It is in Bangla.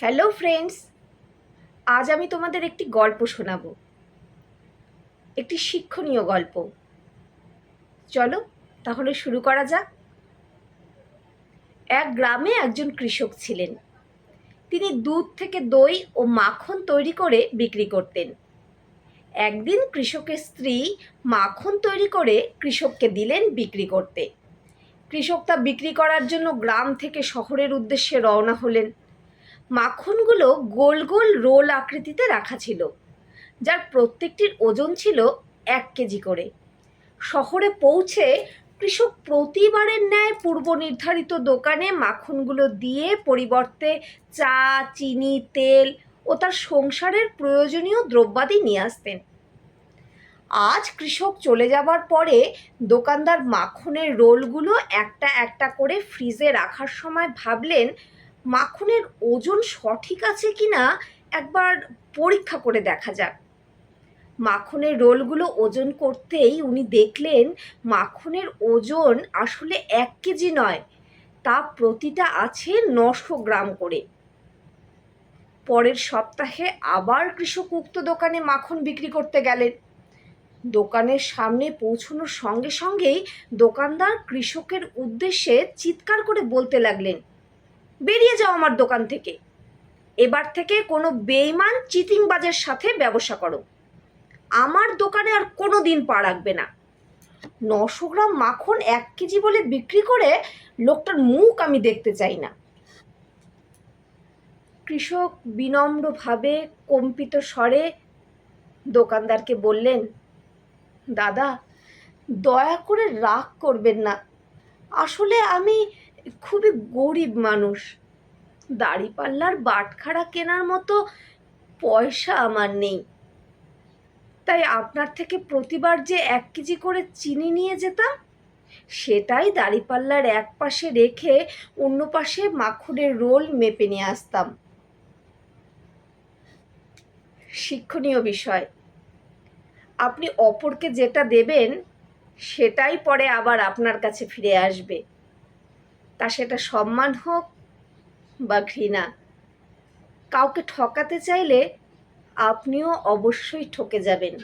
হ্যালো ফ্রেন্ডস আজ আমি তোমাদের একটি গল্প শোনাব। একটি শিক্ষণীয় গল্প। চলো, তাহলে শুরু করা যাক। এক গ্রামে একজন কৃষক ছিলেন। তিনি দুধ থেকে দই ও মাখন তৈরি করে বিক্রি করতেন। একদিন কৃষকের স্ত্রী মাখন তৈরি করে কৃষককে দিলেন বিক্রি করতে। কৃষক তা বিক্রি করার জন্য গ্রাম থেকে শহরের উদ্দেশ্যে রওনা হলেন। মাখনগুলো গোল গোল রোল আকৃতিতে রাখা ছিল, যার প্রত্যেকটির ওজন ছিল এক কেজি করে। শহরে পৌঁছে কৃষক প্রতিবারের ন্যায় পূর্ব নির্ধারিত দোকানে মাখনগুলো দিয়ে পরিবর্তে চা, চিনি, তেল ও তার সংসারের প্রয়োজনীয় দ্রব্যাদি নিয়ে আসতেন। আজ কৃষক চলে যাবার পরে দোকানদার মাখনের রোলগুলো একটা একটা করে ফ্রিজে রাখার সময় ভাবলেন মাখনের ওজন সঠিক আছে কি না একবার পরীক্ষা করে দেখা যাক। মাখনের রোলগুলো ওজন করতেই উনি দেখলেন মাখনের ওজন আসলে এক কেজি নয়, তা প্রতিটা আছে নশো গ্রাম করে। পরের সপ্তাহে আবার কৃষক উক্ত দোকানে মাখন বিক্রি করতে গেলেন। দোকানের সামনে পৌঁছানোর সঙ্গে সঙ্গেই দোকানদার কৃষকের উদ্দেশ্যে চিৎকার করে বলতে লাগলেন বেরিয়ে যাও আমার দোকান থেকে। এবার থেকে কোনো বেইমান চিটিংবাজের সাথে ব্যবসা করো। আমার দোকানে আর কোনো দিন পা রাখবে না। নশো গ্রাম মাখন এক কেজি বলে বিক্রি করে লোকটার মুখ আমি দেখতে চাই না। কৃষক বিনম্রভাবে কম্পিত স্বরে দোকানদারকে বললেন, দাদা, দয়া করে রাগ করবেন না। আসলে আমি খুবই গরিব মানুষ। দাড়িপাল্লার বাটখারা কেনার মতো পয়সা আমার নেই। তাই আপনার থেকে প্রতিবার যে এক কেজি করে চিনি নিয়ে যেতাম, সেটাই দাড়িপাল্লার এক পাশে রেখে অন্য পাশে মাখনের রোল মেপে নিয়ে আসতাম। শিক্ষণীয় বিষয়। আপনি অপরকে যেটা দেবেন, সেটাই পরে আবার আপনার কাছে ফিরে আসবে। তা সেটা সম্মান হোক বা ঘৃণা। কাউকে ঠকাতে চাইলে আপনিও অবশ্যই ঠকে যাবেন।